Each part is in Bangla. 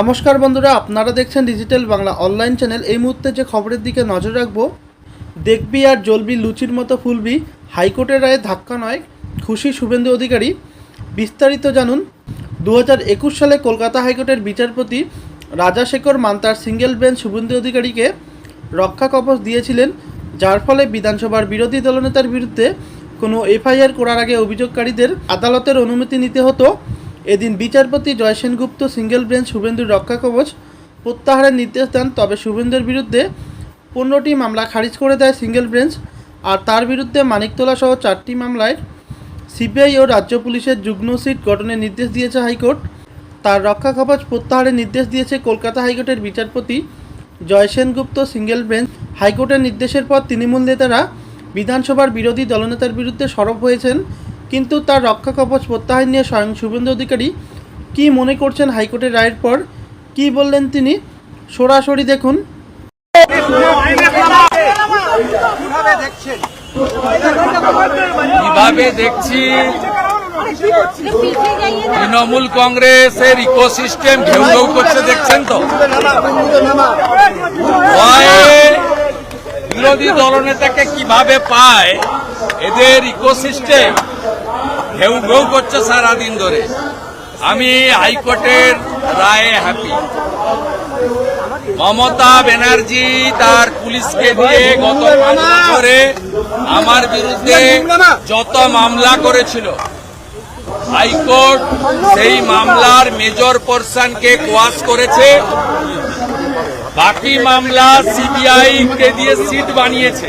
নমস্কার বন্ধুরা, আপনারা দেখছেন ডিজিটাল বাংলা অনলাইন চ্যানেল এই মুহূর্তে যে খবরের দিকে নজর রাখব, দেখবি আর জ্বলবি লুচির মতো ফুলবি। হাইকোর্টের রায়ে ধাক্কা নয়, খুশি শুভেন্দু অধিকারী। বিস্তারিত জানুন দু সালে কলকাতা হাইকোর্টের বিচারপতি রাজাশেখর মান্তার সিঙ্গেল বেঞ্চ শুভেন্দু অধিকারীকে রক্ষা কবচ দিয়েছিলেন, যার ফলে বিধানসভার বিরোধী দলনেতার বিরুদ্ধে কোনো এফআইআর করার আগে অভিযোগকারীদের আদালতের অনুমতি নিতে হতো। এদিন বিচারপতি জয় সেনগুপ্ত সিঙ্গেল বেঞ্চ শুভেন্দুর রক্ষা কবচ প্রত্যাহারের নির্দেশ দেন, তবে শুভেন্দুর বিরুদ্ধে পনেরোটি মামলা খারিজ করে দেয় সিঙ্গেল বেঞ্চ, আর তার বিরুদ্ধে মানিকতলা সহ চারটি মামলায় সিবিআই ও রাজ্য পুলিশের যুগ্ম সিট গঠনের নির্দেশ দিয়েছে হাইকোর্ট। তার রক্ষা কবচ প্রত্যাহারের নির্দেশ দিয়েছে কলকাতা হাইকোর্টের বিচারপতি জয় সেনগুপ্ত সিঙ্গেল বেঞ্চ। হাইকোর্টের নির্দেশের পর তৃণমূল নেতারা বিধানসভার বিরোধী দলনেতার বিরুদ্ধে সরব হয়েছেন। কিন্তু তার রক্ষা কবচ প্রত্যাহার নিয়ে স্বয়ং শুভেন্দু অধিকারী কী মনে করছেন হাইকোর্টের রায়ের পর? কী বললেন তিনি? সরাসরি দেখুন। দেখছি? তৃণমূল কংগ্রেসের ইকোসিস্টেম ঘেউ ঘেউ করছে, দেখছেন তো? বিরোধী দলনেতাকে কীভাবে পায়? এদের ইকোসিস্টেম ঘেউ ঘেউ করছে সারাদিন ধরে। আমি হাইকোর্টের রায়ে হ্যাপি মমতা ব্যানার্জি তার পুলিশকে দিয়ে গত বছরে আমার বিরুদ্ধে যত মামলা করেছিল, হাইকোর্ট সেই মামলার মেজর পোর্শনকে কোয়াশ করেছে। বাকি মামলা সিবিআই কে দিয়ে সিট বানিয়েছে।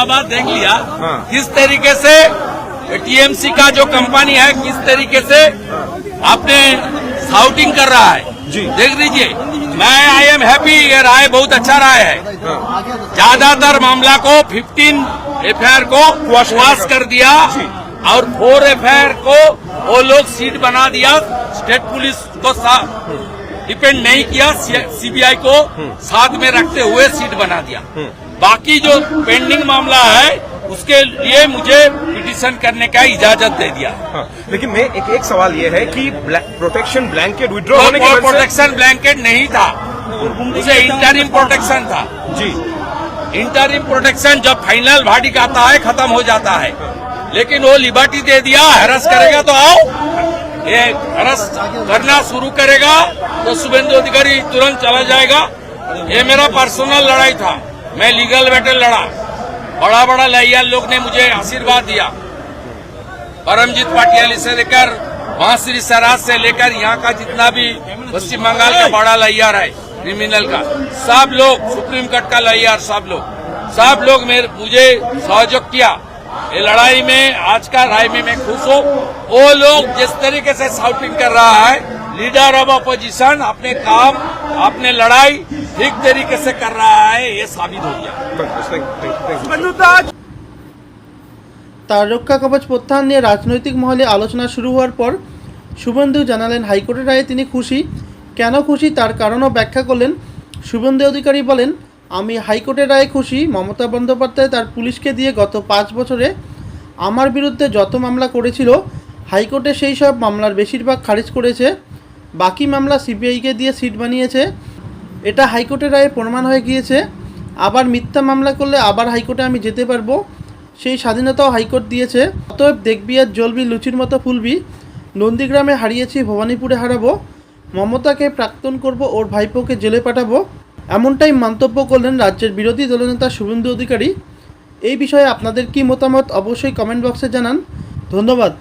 उसका बाद देख लिया। किस तरीके से टीएमसी का जो कंपनी है किस तरीके से आपने साउटिंग कर रहा है। जी। देख लीजिए मैं आई एम हैप्पी ये राय बहुत अच्छा राय है। ज़्यादातर मामला को 15 एफआईआर को वाश कर दिया और फोर एफआईआर को वो लोग सीट बना दिया। स्टेट पुलिस को डिपेंड नहीं किया सीबीआई को साथ में रखते हुए सीट बना दिया। बाकी जो पेंडिंग मामला है उसके लिए मुझे पिटिशन करने का इजाज़त दे दिया। हाँ, लेकिन मैं एक एक सवाल ये है कि प्रोटेक्शन ब्लैंकेट विड्रॉ होने के कोई वजह से प्रोटेक्शन ब्लैंकेट नहीं था। उसे इंटरिम प्रोटेक्शन था। जी। इंटरिम प्रोटेक्शन जब फाइनल भाड़ी आता है खत्म हो जाता है। लेकिन वो लिबर्टी दे दिया हरस करेगा तो आओ। ये हरस करना शुरू करेगा तो शुभेंदु अधिकारी तुरंत चला जाएगा। ये मेरा पर्सनल लड़ाई था। मैं लीगल बैटल लड़ा। बड़ा बड़ा लैया लोग ने मुझे आशीर्वाद दिया। परमजीत पाटियाली से लेकर महाश्री सराज से लेकर यहाँ का जितना भी पश्चिम बंगाल का बड़ा लैयार है क्रिमिनल का, सब लोग, सुप्रीम कोर्ट का लैयार सब लोग। सब लोग मेरे, मुझे सहयोग किया। ये लड़ाई में, आज का राय में मैं खुश हूँ। वो लोग जिस तरीके से साउटिंग कर रहा है लीडर ऑफ़ अपोजिशन अपने काम, अपने लड़ाई ठीक तरीके से कर रहा है ये साबित हो गया Thank you, thank you, thank you. তার রক্ষা কবচ প্রত্যাহার নিয়ে রাজনৈতিক মহলে আলোচনা শুরু হওয়ার পর শুভেন্দু জানালেন হাইকোর্টের রায়ে তিনি খুশি কেন খুশি তার কারণও ব্যাখ্যা করলেন শুভেন্দু অধিকারী বলেন আমি হাইকোর্টের রায়ে খুশি মমতা বন্দ্যোপাধ্যায় তার পুলিশকে দিয়ে গত পাঁচ বছরে আমার বিরুদ্ধে যত মামলা করেছিল হাইকোর্টে সেই সব মামলার বেশিরভাগ খারিজ করেছে বাকি মামলা সিবিআইকে দিয়ে সিট বানিয়েছে এটা হাইকোর্টের রায়ে প্রমাণ হয়ে গিয়েছে। আবার মিথ্যা মামলা করলে আবার হাইকোর্টে আমি যেতে পারব। সেই স্বাধীনতাও হাইকোর্ট দিয়েছে। অতএব দেখবি আর জ্বলবি লুচির মতো ফুলবি। নন্দীগ্রামে হারিয়েছি, ভবানীপুরে হারাবো। মমতাকে প্রাক্তন করব, ওর ভাইপোকে জেলে পাঠাবো। এমনটাই মন্তব্য করলেন রাজ্যের বিরোধী দলনেতা শুভেন্দু অধিকারী। এই বিষয়ে আপনাদের কি মতামত অবশ্যই কমেন্ট বক্সে জানান। ধন্যবাদ।